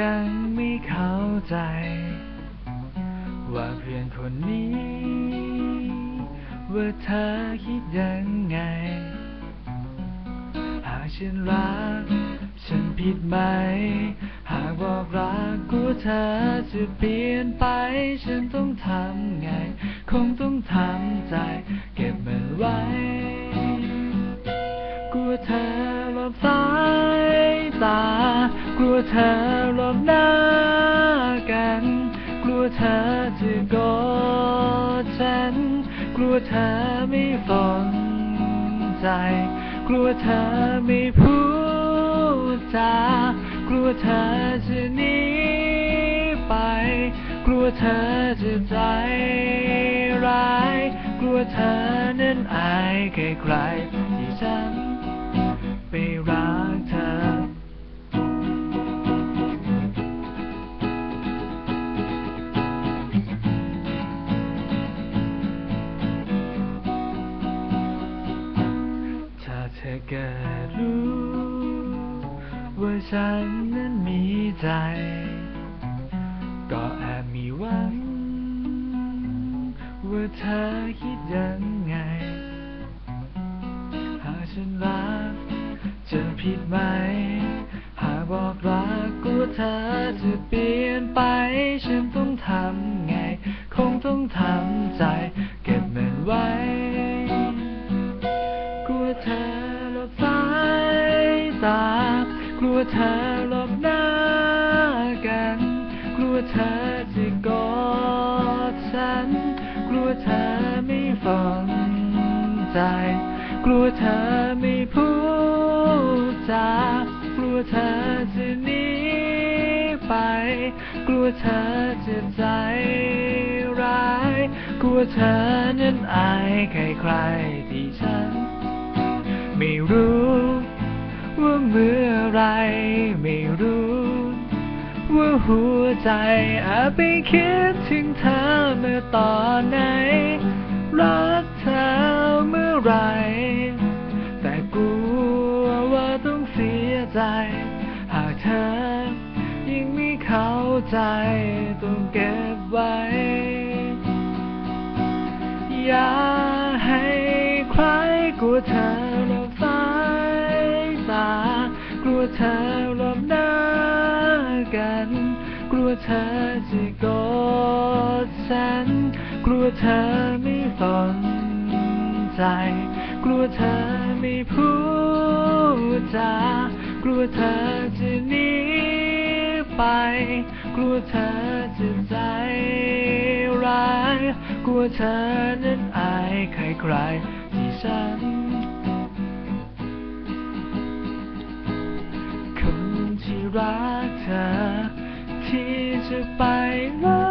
ยังไม่เข้าใจ ว่าเพื่อนคนนี้ ว่าเธอคิดยังไง หากฉันรัก ฉันผิดไหม หากบอกรักกูเธอจะเปลี่ยนไป ฉันต้องทำไง คงต้องทำใจ วเธอหลบหน้ากัน กลัวเธอจะกรธฉัน กลัวเธอไม่สนใจ กลัวเธอไม่พูดจากลัวเธอจะหนีไป กลัวเธอจะใจร้าย กลัวเธอนั้นอายใครๆที่ฉันไปรัก กิดรู้ ว่าฉันนั้นมีใจ ก็แอบมีหวัง ว่าเธอคิดยังไง หากฉันรักจะผิดไหม หากบอกรักกูเธอจะเปลี่ยนไป ฉันต้องทำไง คงต้องทำใจ เก็บมันไว้ กลัวเธอหลบหน้ากัน กลัวเธอจะกอดฉัน กลัวเธอไม่สนใจ กลัวเธอไม่พูดจากลัวเธอจะหนีไป กลัวเธอจะใจร้าย กลัวเธอนั้นอายใครๆที่ฉัน ไม่รู้ว่าเมื่อ ไรไม่รู้ว่าหัวใจอาจไปคิดถึงเธอเมื่อตอนไหน รักเธอเมื่อไร แต่กลัวว่าต้องเสียใจ หากเธอยังไม่เข้าใจต้องเก็บไว้ อย่าให้ใครกลัวเธอ เธอจะโกรธฉัน กลัวเธอไม่สนใจ กลัวเธอไม่พูดจากลัวเธอจะหนีไป กลัวเธอจะใจร้าย กลัวเธอนั้นอายใครๆที่ฉัน คนที่รักเธอที่ จะไปรั